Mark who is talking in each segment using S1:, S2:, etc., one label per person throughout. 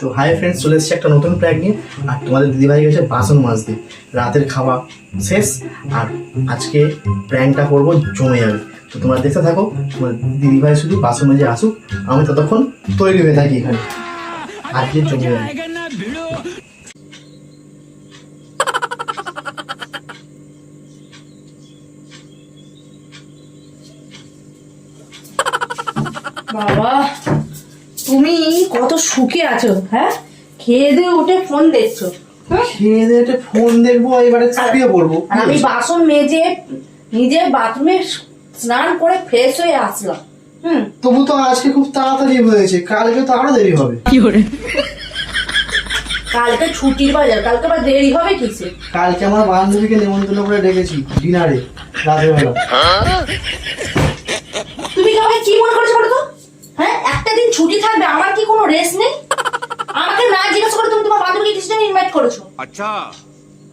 S1: তো hi friends চলে এসেছে একটা নতুন প্র্যাঙ্ক নিয়ে। আর তোমাদের দিদিভাই গেছে বাসন মাজতে। রাতের খাওয়া শেষ, আর আজকে প্র্যাঙ্কটা করব জমে যাবে। তো তোমরা দেখতে থাকো তোমার দিদিভাই শুধু বাসন মাজে আসুক, আমি ততক্ষণ তৈরি হয়ে থাকি এখানে। আজকে জমে যাবে?
S2: বাবা কত সুখে আছো হ্যাঁ? খেয়ে দিয়ে উঠে ফোন দেখছ হ্যাঁ?
S1: খেয়ে দিয়ে একটু ফোন দেখব এবারে শুয়ে পড়ব
S2: আর আমি বাসন মেজে নিজে বাথরুমে স্নান করে ফ্রেশ হয়ে আসলাম হুম?
S1: তবু তো আজকে খুব তাড়াতাড়ি হয়েছে কালকে তো আরও দেরি হবে।
S2: কালকে ছুটির বাজার কালকে আবার দেরি হবে কিসে?
S1: কালকে আমার বান্ধবীকে নিমন্ত্রণ করে ডেকেছি ডিনারে রাতের বেলা।
S2: তুমি কি আমাকে কি মনে করছ বলো তো? দিন ছুটি থাকবে আমার কি কোনো রেস্ট নেই আমাকে না জিজ্ঞাসা করে তুমি তোমার বান্ধবীকে কিছু ইনভাইট করেছো
S3: अच्छा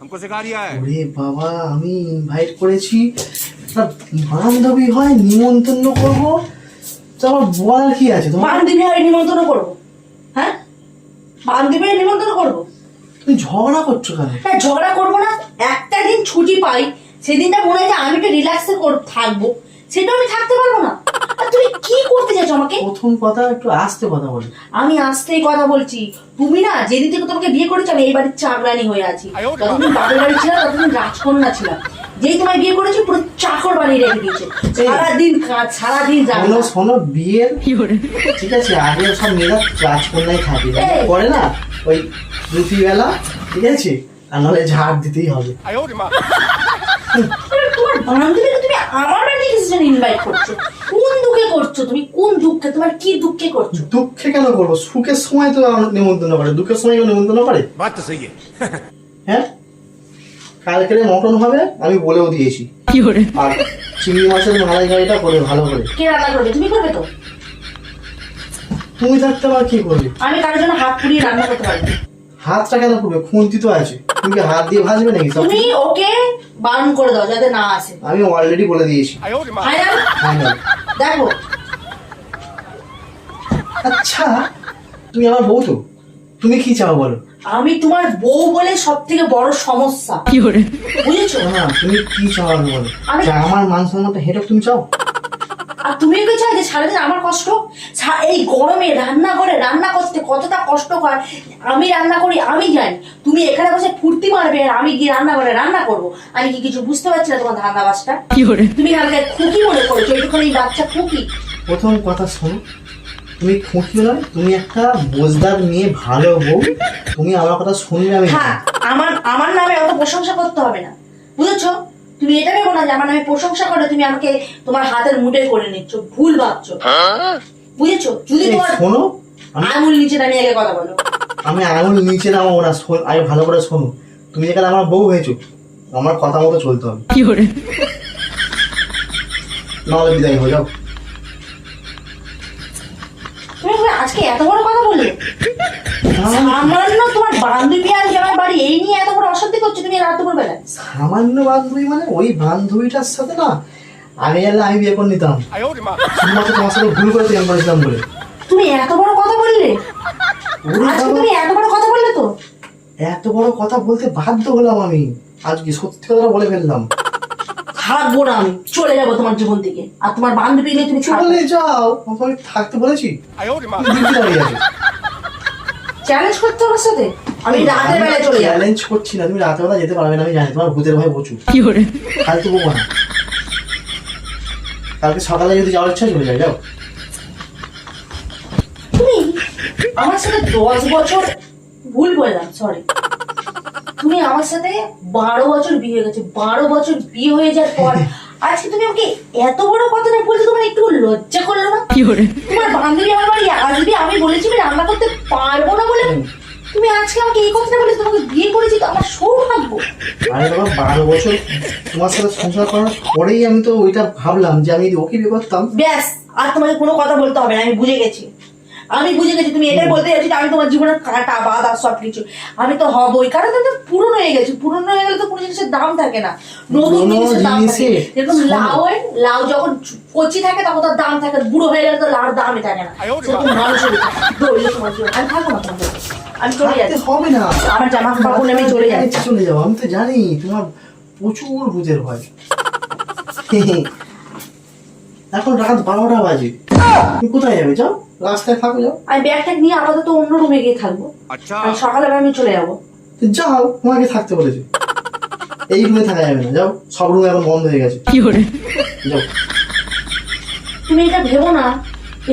S3: हमको सिखा रिया है
S1: ওরে বাবা আমি ইনভাইট করেছি একটা বান্ধবী হয় নিমন্ত্রণ করবো তো আমার বলার কি আছে তোমার
S2: বান্ধবী হয়ে নিমন্ত্রণ করবো হ্যাঁ বান্ধবী হয়ে নিমন্ত্রণ করবো
S1: তুমি ঝগড়া করছো কেন
S2: না ঝগড়া করবো না একটা দিন ছুটি পাই সেদিনটা মনে হয় যে আমি একটু রিল্যাক্সে থাকবো সেটা আমি থাকতে পারবো না আর তুমি কি করতে আমাকে?
S1: প্রথম কথা একটু আস্তে কথা
S2: আমি আস্তেই কথা বলছি। তুমি না যেদিন থেকে তোমাকে বিয়ে করেছ আমি এই বাড়ির চাকরানি হয়ে আছি। বাড়ি ছিলাম রাজকন্যা ছিলাম। যেই তোমায় বিয়ে পুরো চাকর বানিয়ে রেখে দিয়েছে। সারাদিন কাজ সারাদিন
S1: শোনো বিয়ের ঠিক আছে আগে সব মেয়েরা পরে না ওই ঠিক আছে? আর নাহলে ঝাড় দিতেই হবে।
S2: তোমার বান্ধবীকে তুমি আমার বাড়ি ইনভাইট করছ? করছ তুমি? কোন দুঃখে? তোমার কি দুঃখে করছ?
S1: দুঃখে কেন করব? সুখের সময় তো নিমন্ত্রণ করে দুঃখের সময় নিমন্ত্রণ করে
S3: বাচ্চা সেই
S1: হ্যাঁ? মটন হবে আমি বলেও দিয়েছি। কি করে? আর চিংড়ি মাছের মালাইকারিটা করে ভালো করে।
S2: কে রান্না করবে? তুমি করবে তো?
S1: তুমি থাকতে পার কি করবে?
S2: আমি কারোর জন্য হাত পুড়িয়ে রান্না করতে পারি
S1: হাতটা কেন করবে খুন্তি তো আছে। তুমি হাত দিয়ে ভাজবে নাকি
S2: তুমি ওকে বারণ করে দাও যাতে না আসে।
S1: আমি অলরেডি বলে দিয়েছি।
S2: দেখো।
S1: আচ্ছা তুমি আমার বউ তো। তুমি কি চাও বলো?
S2: আমি তোমার বউ বলে সব থেকে বড় সমস্যা। বুঝেছ?
S1: না তুমি কি চাও আমি বলো? আমার মান সম্মানটা হেঁটে তুমি চাও?
S2: আর তুমি কি চাই যে সারাদিন আমার কষ্ট? এই গরমে রান্না করে রান্না করতে কতটা কষ্ট হয়? আমি রান্না করি আমি জানি। তুমি এখানে বসে ফুর্তি মারবে আর আমি গিয়ে রান্না করে রান্না করব। আমি কি কিছু বুঝতে পারছি না তোমার ধান্দা বাসটা? তুমি কালকে খুকি মনে করেছ এইটুখানি বাচ্চা খুকি।
S1: প্রথম কথা শোনো তুমি খুঁটিও নয় তুমি একটা বোঝদার নিয়ে ভালো বউ। তুমি আমার কথা শুনবে আমি
S2: হ্যাঁ আমার আমার নামে অত প্রশংসা করতে হবে না। বুঝেছ? তুমি এটা ভেবো না যে আমার নামে প্রশংসা করে তুমি আমাকে তোমার হাতের মুঠে করে নিচ্ছ। ভুল ভাবছ। বুঝেছ? যদি তোমার
S1: শোনো আমি
S2: আঙুল নিচে নামিয়ে আগে কথা বলো।
S1: আমি আঙুল নিচে নামাবো না শোন- আমি ভালো করে শোনো। তুমি যেখানে আমার বউ হয়েছো আমার কথা মতো চলতে হবে। কি করে? নাহলে বিদায় হয়ে যাও।
S2: তুমি আজকে এত বড় কথা বললে? সামান্য এত বড়
S1: মানে আমি
S2: কথা আজকে
S1: বলতে বাধ্য হলাম আমি। আজকে সত্যি কথা বলে ফেললাম?
S2: থাকব না আমি চলে যাব তোমার জীবন থেকে। আর তোমার বান্ধবী নিয়ে তুমি
S1: চলে যাও। থাকতে বলেছি।
S2: চ্যালেঞ্জ করতে আমার সাথে? আমি রাতের বেলায় চলে যাব।
S1: চ্যালেঞ্জ করছি না তুমি রাতের বেলা যেতে পারবে না আমি জানি তোমার ভূতের ভয় প্রচুর। কালকে বলব না। কালকে সকালে যদি যাওয়ার ইচ্ছা চলে যাও।
S2: তুমি আমার সাথে দশ বছর ভুল বললাম সরি তুমি আমার সাথে বারো বছর বিয়ে হয়ে গেছে বারো বছর বিয়ে হয়ে যাওয়ার পর আজকে তুমি আমাকে এত বড় কথাটা বলছো তোমার একটু লজ্জা করল না? তোমার বান্ধবী আমার বাড়ি আসবে আমি বলেছি আমি রান্না করতে পারব না বলে তুমি আজকে আমাকে এই কথাটা বলে তোমাকে বিয়ে করেছি তো আমার সৌভাগ্য।
S1: আরে বাবা বারো বছর তোমার সাথে সংসার করার পরেই আমি তো ওইটা ভাবলাম যে আমি ওকে বিয়ে করতাম।
S2: ব্যাস আর তোমাকে কোনো কথা বলতে হবে না আমি বুঝে গেছি। আমি বুঝে গেছি তুমি এটাই বলতে যাচ্ছি আমি তোমার জীবনের কাটা বাধা সব কিছু আমি তো হবই কারণ তুমি তো পুরনো হয়ে গেছি। পুরনো হয়ে গেলে তো কোনো জিনিসের দাম থাকে না। নতুন জিনিসের দাম থাকে। যেরকম। লাউ লাউ যখন কচি থাকে তখন তার দাম থাকে। বুড়ো হয়ে গেলে তো লাউর দামই থাকে না। সেরকম মানুষের দৌড়িয়ে তোমার জীবন আমি থাকব না তোমার আমি চলে যাচ্ছি।
S1: হবে না।
S2: আমার জামা কাপড় নেমে চলে যাচ্ছি।
S1: চলে যাও আমি তো জানি তোমার প্রচুর বুঝের ভয়। এখন রাত বারোটা বাজে। তুমি কোথায় যাবে যাও? রাস্তায় থাকো যাও।
S2: আমি ব্যাগটা নিয়ে আপাতত অন্য রুমে গিয়ে থাকব। আমি চলে যাব।
S1: যাও তোমাকে থাকতে বলেছি। এই রুমে থাকা যাবে না যাও। সব রুম এখন বন্ধ হয়ে গেছে। কি করে? যাও।
S2: তুমি এটা ভেবো না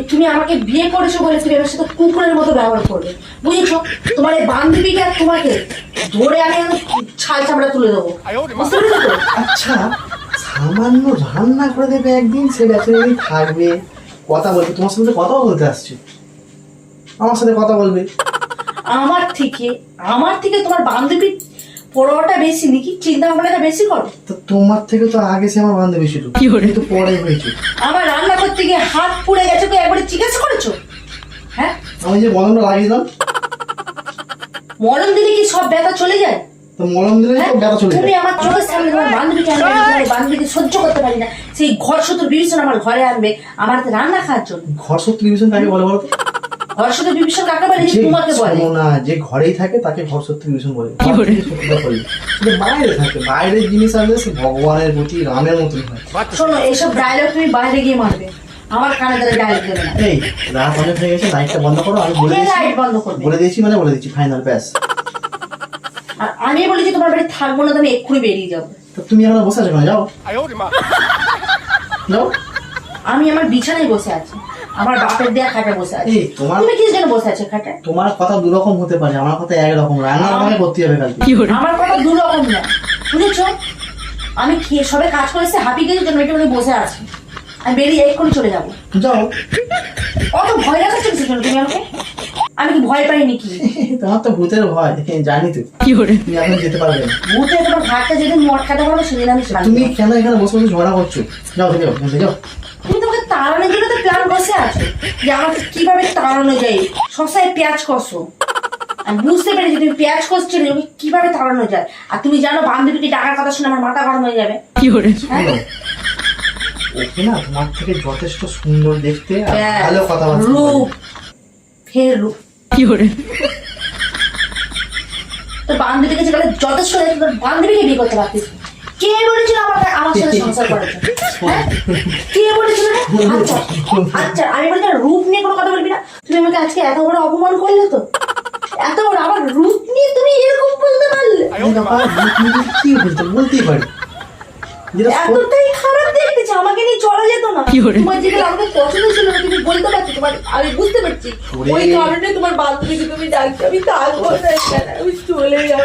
S2: তুমি আমাকে বিয়ে করেছ বলে তুমি সাথে কুকুরের মতো ব্যবহার করবে। বুঝেছ? তোমার এই বান্ধবীকে আর তোমাকে ধরে আমি ছাল চামড়া তুলে দেবো।
S1: আচ্ছা সামান্য রান্না করে দেবে একদিন সে বেচারি থাকবে। কথা বলবে তোমার সাথে কথাও বলতে আসছে। আমার সাথে কথা বলবে।
S2: আমার থেকে আমার থেকে তোমার বান্ধবীর পড়াটা বেশি নাকি? চিন্তা ভাবনাটা বেশি করো?
S1: তো তোমার থেকে তো আগে সে আমার বান্ধবী ছিল। তুমি তো পরে হয়েছে।
S2: আমার রান্না করতে গিয়ে হাত পুড়ে গেছে তো একবারে জিজ্ঞাসা করেছ? হ্যাঁ?
S1: আমি যে মলমটা লাগিয়ে দিলাম।
S2: মলম দিলে কি সব ব্যথা চলে যায়?
S1: তো মলম দিলে
S2: হ্যাঁ?
S1: তো ব্যথা চলে
S2: তুমি আমার চোখের সামনে তোমার বান্ধবীকে আনবে বান্ধবীকে সহ্য করতে পারি না। সেই ঘর শুধু বিভীষণ আমার ঘরে আনবে আমার হাতে রান্না খাওয়ার জন্য।
S1: ঘর সত্যি বিভীষণ কাকে বলে বলো
S2: ঘর শুধু বিভীষণ কাকে বলে? যে
S1: যে
S2: তোমাকে বলে।
S1: না যে ঘরেই থাকে তাকে ঘর সত্যি বিভীষণ বলে। বাইরে থাকে বাইরের জিনিস আসলে সে ভগবানের প্রতি রামের মতন হয়।
S2: শোনো এসব ডায়লগ তুমি বাইরে গিয়ে মারবে। আমার কানে ধরে ডায়লগ দেবে না।
S1: এই রাত অনেক হয়ে গেছে লাইটটা বন্ধ করো আমি বলে দিয়েছি
S2: বন্ধ করবে?
S1: বলে দিয়েছি মানে বলে দিচ্ছি ফাইনাল ব্যাস।
S2: আর আমি বলেছি তোমার বাড়ি থাকব না তো আমি এক্ষুনি বেরিয়ে যাব।
S1: তুমি আমার বসে আছো যাও।
S2: আমি আমার বিছানায় বসে আছি। আমার বাপের দেওয়া খাটে বসে
S1: তোমার
S2: তুমি বসে আছে খাটে?
S1: তোমার কথা দু রকম হতে পারে আমার কথা এক রকম রান্না করতে হবে কালকে।
S2: আমার কথা দু রকম না। বুঝেছ? আমি খেয়ে সবে কাজ করেছে হাঁপি গেছি জন্য এটা বসে আছি। আমি বেরিয়ে এক্ষুনি চলে যাব।
S1: যাও।
S2: অত ভয় রাখার জন্য তুমি আমাকে? আমি কি ভয় পাই নাকি
S1: তোমার তো ভূতের ভয় জানি তো। তুমি এখন যেতে পারবে না।
S2: ভূতে তোমার ঘাটটা যেদিন মট খাতে সেদিন আমি
S1: তুমি কেন এখানে বসে বসে ঝগড়া করছ? যাও যাও যাও।
S2: তুমি তোমাকে তাড়ানোর জন্য তো প্ল্যান বসে আছো। যে আমাকে কীভাবে তাড়ানো যায়? শশায় পেঁয়াজ কষো। আমি বুঝতে পেরেছি তুমি পেঁয়াজ কষছো না, ওকে কীভাবে তাড়ানো যায়? আর তুমি জানো বান্ধবীকে ডাকার কথা শুনে আমার মাথা গরম হয়ে যাবে? কি
S1: শোনো, ওকে না তোমার থেকে যথেষ্ট সুন্দর দেখতে আর
S2: ব্যাস,
S1: ভালো কথাবার্তা
S2: রূপ। ফের রূপ। কি তোর বান্ধবীর কাছে গেলে যথেষ্ট তোর বান্ধবীকে বিয়ে করতে পারতিস। কে বলেছিল আমার সাথে সংসার করে হ্যাঁ? কে বলেছিল আচ্ছা, আচ্ছা আমি বলছি রূপ নিয়ে কোনো কথা বলবি না। তুমি আমাকে আজকে এত বড় অপমান করলে তো? এত বড় আমার রূপ নিয়ে তুমি এরকম বলতে পারলে?
S1: কি বলতে বলতেই পারি।
S2: এতটাই খারাপ দেখতেছে আমাকে নিয়ে চলা যেত না। তোমার যেটা আমাকে পছন্দ ছিল না তুমি বলতে পারছ তোমার আমি বুঝতে পারছি। ওই কারণে তোমার বান্ধবীকে তুমি ডাকছো আমি থাকব না আমি চলে যাব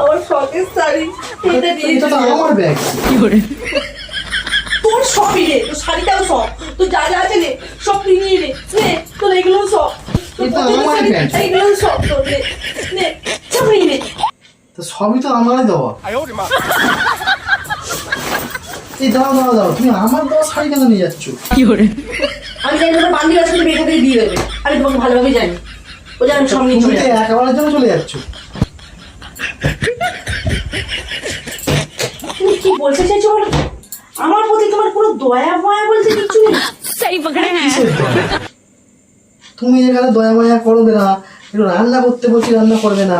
S2: আমার শখের শাড়ি এটা
S1: তো
S2: যাব।
S1: আমার ব্যাগ।
S2: তোর সবই রে? তোর শাড়িটাও সব তোর যা যা আছে নে সব নিয়ে নে। নে তোর এগুলোও সব। এইগুলোও সব তোর
S1: সবই তো আমারই দেওয়া। এই দাও দাও দাও তুমি আমার দেওয়া শাড়ি কেন নিয়ে যাচ্ছ? কি করে?
S2: আমি জানি তোমার বান্ধবী আসলে দিয়ে দেবে। আমি তোমাকে ভালোভাবে জানি। ও জানি সব নিয়ে চলে
S1: যাচ্ছে জন্য চলে যাচ্ছ?
S2: তুমি কি বলছে সে চল আমার প্রতি তোমার পুরো দয়া ময়া বলতে কিছু নেই?
S1: সেই পকড়ে হ্যাঁ। তুমি এখানে দয়া মায়া করবে না একটু রান্না করতে বলছি রান্না করবে না।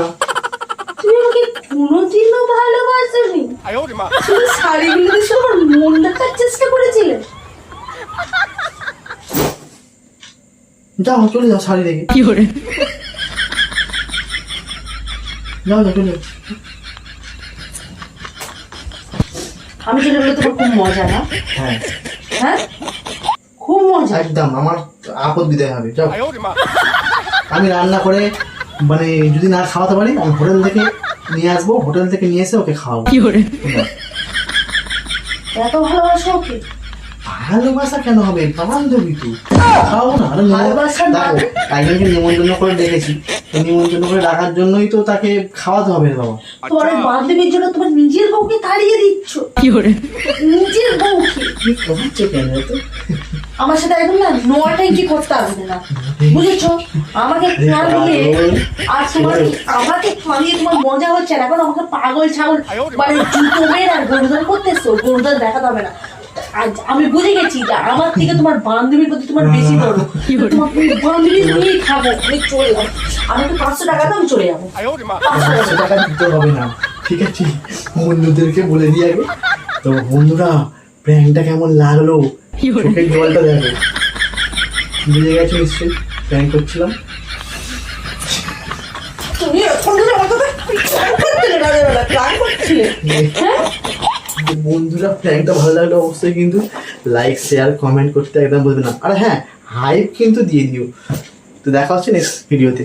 S2: কোনোদিনও ভালোবাসনি। শুধু শাড়িগুলোতে শুধু আমার মন রাখার চেষ্টা করেছিলে?
S1: যাও চলে যাও শাড়ি দেখে। কি করে? যাও যাও চলে
S2: আমি চলে গেলে তোমার খুব মজা না?
S1: হ্যাঁ।
S2: হ্যাঁ? খুব মজা।
S1: একদম আমার আপদ বিদায় হবে যাও। আমি রান্না করে মানে যদি না খাওয়াতে পারি আমি হোটেল থেকে নিয়ে আসব হোটেল থেকে নিয়ে এসে ওকে খাওয়াবো।
S2: এত ভালোবাসো ওকে
S1: ভালোবাসা কেন হবে? বান্ধবী তো। খাও না আরে একজনকে নিমন্ত্রণ করে ডেকেছি নিমন্ত্রণ করে ডাকার জন্যই তো তাকে খাওয়াতে হবে বাবা।
S2: তোমার বান্ধবীর জন্য তোমার নিজের বউকে তাড়িয়ে দিচ্ছ। নিজের বউকে?
S1: কি করছ কেন এত?
S2: আমার সাথে একদম না নোয়াটাই কি করতে আসবে না? বুঝেছ? আমাকে খাওয়ালে আর তোমার আমাকে খাওয়িয়ে তোমার মজা হচ্ছে না। এখন আমাকে পাগল ছাগল মানে জুতো মেয়ের আর গরুদান করতেছো গরুদান দেখা যাবে না। আজ আমি বুঝে গেছি যে আমার থেকে তোমার বান্ধবীর প্রতি তোমার বেশি বড় তোমার বান্ধবী নিয়েই খাব আমি চলে যাব। আমাকে পাঁচশো টাকা দাম চলে যাব। পাঁচশো
S1: পাঁচশো টাকা দিতে হবে না। ঠিক আছে? বন্ধুদেরকে বলে দিয়ে আগে। তো বন্ধুরা প্র্যাঙ্কটা কেমন লাগল? চোখের জলটা দেখো। বুঝে গেছো নিশ্চয়ই। করছিলাম।
S2: প্ল্যান করছিলে রাতের বেলা প্ল্যান করছিলে? হ্যাঁ।
S1: তো বন্ধুরা প্র্যাঙ্কটা ভালো লাগলে অবশ্যই কিন্তু লাইক শেয়ার কমেন্ট করতে একদম বলবে না। আর হ্যাঁ হাইপ কিন্তু দিয়ে দিও। তো দেখা হচ্ছে নেক্সট ভিডিওতে